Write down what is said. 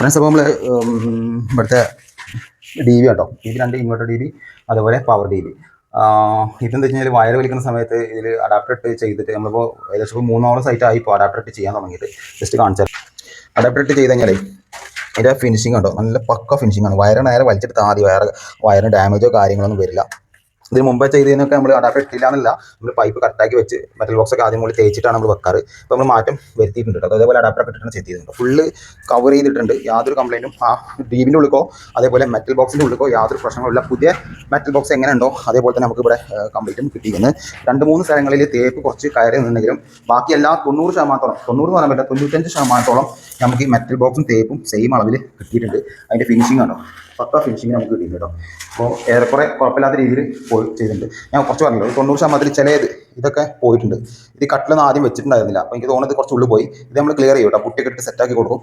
Friends അപ്പോൾ നമ്മൾ ഇവിടുത്തെ ഡി വി കേട്ടോ. ഡി വി രണ്ട് ഇൻവെർട്ടർ ഡി വി അതുപോലെ പവർ ഡി വി ഇതെന്താ വെച്ച് കഴിഞ്ഞാൽ വയർ വലിക്കുന്ന സമയത്ത് ഇതിൽ അഡാപ്റ്റർ ഇട്ട് ചെയ്തിട്ട് നമ്മളിപ്പോൾ ഏകദേശം ഇപ്പോൾ മൂന്നോളം സൈറ്റ് ആയി ഇപ്പോൾ അഡാപ്റ്റർ ഇട്ട് ചെയ്യാൻ തുടങ്ങിയിട്ട്. ജസ്റ്റ് കാണിച്ചാൽ അഡാപ്റ്റർ ഇട്ട് ചെയ്ത് കഴിഞ്ഞാൽ ഇതിന്റെ ഫിനിഷിംഗ് ഉണ്ടോ നല്ല പക്ക ഫിനിഷിംഗ് ആണ്. വയറ് നേരെ വലിച്ചെടുത്താൽ മതി. വയർ വയറിന് ഡാമേജോ കാര്യങ്ങളൊന്നും വരില്ല. ഇതിന് മുമ്പേ ചെയ്തതിനൊക്കെ നമ്മൾ അഡാപ്റ്റർ ഇട്ടില്ല എന്നല്ല നമ്മൾ പൈപ്പ് കട്ടാക്കി വെച്ച് മെറ്റൽ ബോക്സ് ഒക്കെ ആദ്യം മുകളിൽ തേച്ചിട്ടാണ് നമ്മൾ വെക്കാറ്. അപ്പോൾ നമ്മൾ മാറ്റം വരുത്തിയിട്ടുണ്ട് കേട്ടോ. അതേപോലെ അഡാപ്റ്റർ ഇട്ടിട്ടാണ് ചെയ്തിട്ടുണ്ട് ഫുള്ള് കവർ ചെയ്തിട്ടുണ്ട്. യാതൊരു കംപ്ലൈന്റും ആ ഡീപിന്റെ ഉള്ളിക്കോ അതേപോലെ മെറ്റൽ ബോക്സിന്റെ ഉള്ളിക്കോ യാതൊരു പ്രശ്നങ്ങളില്ല പുതിയ മെറ്റൽ ബോക്സ് എങ്ങനെ ഉണ്ടോ അതേപോലെ തന്നെ നമുക്ക് ഇവിടെ കംപ്ലീറ്റും കിട്ടിയിരിക്കുന്നത് രണ്ട് മൂന്ന് സ്ഥലങ്ങളിൽ തേപ്പ് കുറച്ച് കയറി നിന്നെങ്കിലും ബാക്കി എല്ലാ തൊണ്ണൂറ് ശതമാനത്തോളം തൊണ്ണൂറ് എന്ന് പറയാൻ പറ്റില്ല തൊണ്ണൂറ്റഞ്ച് ശതമാനത്തോളം നമുക്ക് ഈ മെറ്റൽ ബോക്സും തേപ്പും സെയിം അളവിൽ കിട്ടിയിട്ടുണ്ട്. അതിന്റെ ഫിനിഷിംഗ് ആണോ പക്ക ഫിനിഷിംഗ് നമുക്ക് കിട്ടിയിട്ടുണ്ട് കേട്ടോ. അപ്പോൾ ഏറെക്കുറെ കുഴപ്പമില്ലാത്ത രീതിയിൽ പോയി ചെയ്തിട്ടുണ്ട്. ഞാൻ കുറച്ച് പറഞ്ഞല്ലോ തൊണ്ണൂറ് ശതമാനത്തിൽ ചിലത് ഇതൊക്കെ പോയിട്ടുണ്ട്. ഇത് കട്ടിലൊന്നും ആദ്യം വെച്ചിട്ടുണ്ടായിരുന്നില്ല. അപ്പോൾ എനിക്ക് തോന്നുന്നത് കുറച്ച് ഉള്ളിൽ പോയി. ഇത് നമ്മൾ ക്ലിയർ ചെയ്യും കേട്ടോ. പുട്ടിയൊക്കെ ഇട്ട് സെറ്റാക്കി കൊടുക്കും.